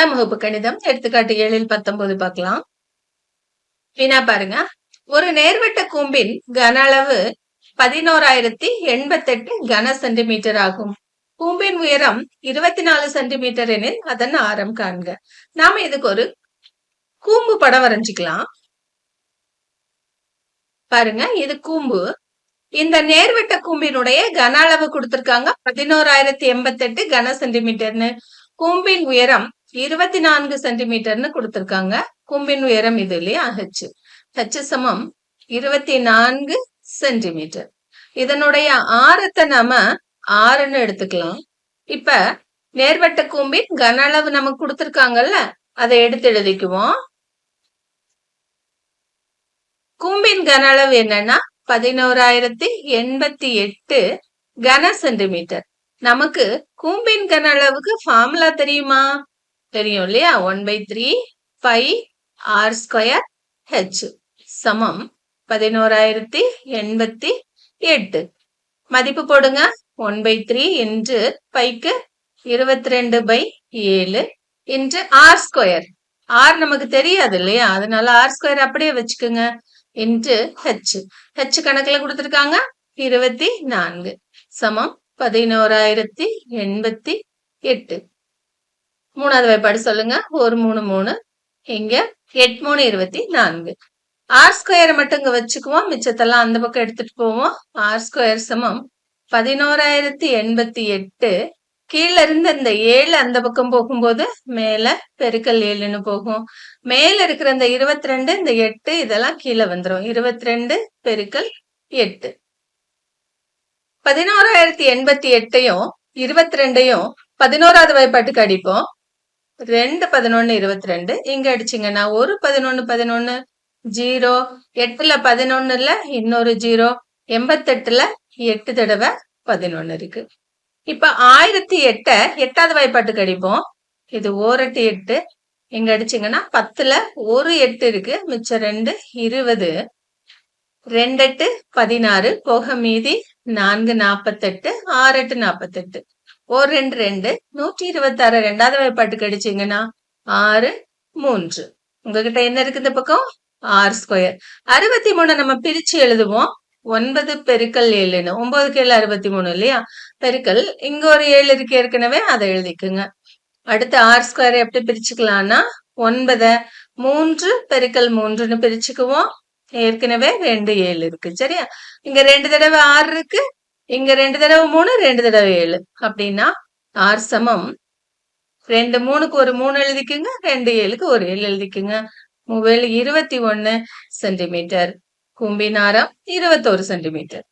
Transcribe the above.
பத்தாம் வகுப்பு கணிதம் எடுத்துக்காட்டு ஏழில் பத்தொன்பது பார்க்கலாம். வினா பாருங்க. ஒரு நேர்வட்ட கூம்பின் கன அளவு பதினோராயிரத்தி எண்பத்தெட்டு கன சென்டிமீட்டர் ஆகும். கூம்பின் உயரம் இருபத்தி நாலு சென்டிமீட்டர் எனில் அதன் ஆரம் காண்க. நாம இதுக்கு ஒரு கூம்பு படம் வரைஞ்சிக்கலாம். பாருங்க இது கூம்பு. இந்த நேர்வட்ட கூம்பினுடைய கன அளவு கொடுத்திருக்காங்க. பதினோராயிரத்தி எண்பத்தி எட்டு கன சென்டிமீட்டர்னு. கூம்பின் உயரம் இருபத்தி நான்கு சென்டிமீட்டர்னு கொடுத்திருக்காங்க. கூம்பின் உயரம் இது இல்லையா? ஹெச் ஹெச் சமம் இருபத்தி நான்கு சென்டிமீட்டர். இதனுடைய ஆரத்தை நாம ஆறுன்னு எடுத்துக்கலாம். இப்ப நேர்வட்ட கூம்பின் கன அளவு நமக்கு கொடுத்திருக்காங்கல்ல அதை எடுத்து எழுதிக்குவோம். கூம்பின் கன அளவு என்னன்னா பதினோராயிரத்தி எண்பத்தி எட்டு கன சென்டிமீட்டர். நமக்கு கூம்பின் கன அளவுக்கு ஃபார்முலா தெரியுமா? தெரியும் இல்லையா? One by three five r square h சமம். பதினோராயிரத்தி எண்பத்தி எட்டு. மதிப்பு போடுங்க. ஒன் பை த்ரீ இன்று பைக்கு இருபத்தி ரெண்டு பை ஏழு இன்று ஆர் ஸ்கொயர் ஆர் நமக்கு தெரியாது இல்லையா? அதனால ஆர் ஸ்கொயர் அப்படியே வச்சுக்கோங்க. இன்று ஹெச் ஹெச் கணக்குல கொடுத்துருக்காங்க. இருபத்தி நான்கு. சமம். பதினோராயிரத்தி எண்பத்தி எட்டு. மூணாவது வாய்ப்பாடு சொல்லுங்க. ஒரு மூணு மூணு. இங்க எட்டு மூணு இருபத்தி நான்கு. ஆர் ஸ்கொயரை மட்டும் இங்க வச்சுக்குவோம். மிச்சத்தெல்லாம் அந்த பக்கம் எடுத்துட்டு போவோம். ஆர் ஸ்கொயர் சமம் பதினோராயிரத்தி எண்பத்தி எட்டு. கீழ இருந்து இந்த ஏழு அந்த பக்கம் போகும்போது மேல பெருக்கல் ஏழுன்னு போகும். மேல இருக்கிற இந்த இருபத்தி ரெண்டு இந்த எட்டு இதெல்லாம் கீழே வந்துடும் இருபத்தி ரெண்டு பெருக்கல் எட்டு. பதினோராயிரத்தி எண்பத்தி எட்டையும் இருபத்தி ரெண்டையும் பதினோராவது வாய்ப்பாட்டுக்கு அடிப்போம். ரெண்டு பதினொன்னு இருபத்தி ரெண்டு இங்க அடிச்சிங்கன்னா ஒரு பதினொன்னு பதினொன்னு ஜீரோ எட்டுல பதினொன்னுல இன்னொரு ஜீரோ எண்பத்தெட்டுல எட்டு தடவை பதினொன்னு இருக்கு. இப்போ ஆயிரத்தி எட்ட எட்டாவது வாய்ப்பாட்டுக்கு அடிப்போம். இது ஓரட்டு எட்டு. இங்க அடிச்சிங்கன்னா பத்துல ஒரு எட்டு இருக்கு. மிச்சம் ரெண்டு இருபது. ரெண்டு எட்டு பதினாறு. போக மீதி நான்கு நாற்பத்தெட்டு ஆறு எட்டு நாற்பத்தெட்டு ஒரு ரெண்டு ரெண்டு. நூற்றி இருபத்தாறு ரெண்டாவது வாய்ப்பாட்டுக்கு அடிச்சிங்கன்னா ஆறு மூன்று. உங்ககிட்ட என்ன இருக்கு இந்த பக்கம்? ஆறு ஸ்கொயர் அறுபத்தி மூணு நம்ம பிரிச்சு எழுதுவோம். ஒன்பது பெருக்கல் ஏழுன்னு ஒன்பதுக்கு ஏழு அறுபத்தி மூணு இல்லையா? பெருக்கல். இங்க ஒரு ஏழு இருக்கு ஏற்கனவே அதை எழுதிக்குங்க. அடுத்து ஆர் ஸ்கொயர் எப்படி பிரிச்சுக்கலாம்னா ஒன்பத மூன்று பெருக்கல் மூன்றுன்னு பிரிச்சுக்குவோம். ஏற்கனவே ரெண்டு ஏழு இருக்கு சரியா? இங்க ரெண்டு தடவை ஆறு இருக்கு. இங்க ரெண்டு தடவை மூணு ரெண்டு தடவை ஏழு. அப்படின்னா ஆர் சமம். ரெண்டு மூணுக்கு ஒரு மூணு எழுதிக்குங்க ரெண்டு ஏழுக்கு ஒரு ஏழு எழுதிக்குங்க. மூவேழு இருபத்தி ஒன்னு சென்டிமீட்டர். கும்பினாரம் இருபத்தோரு சென்டிமீட்டர்.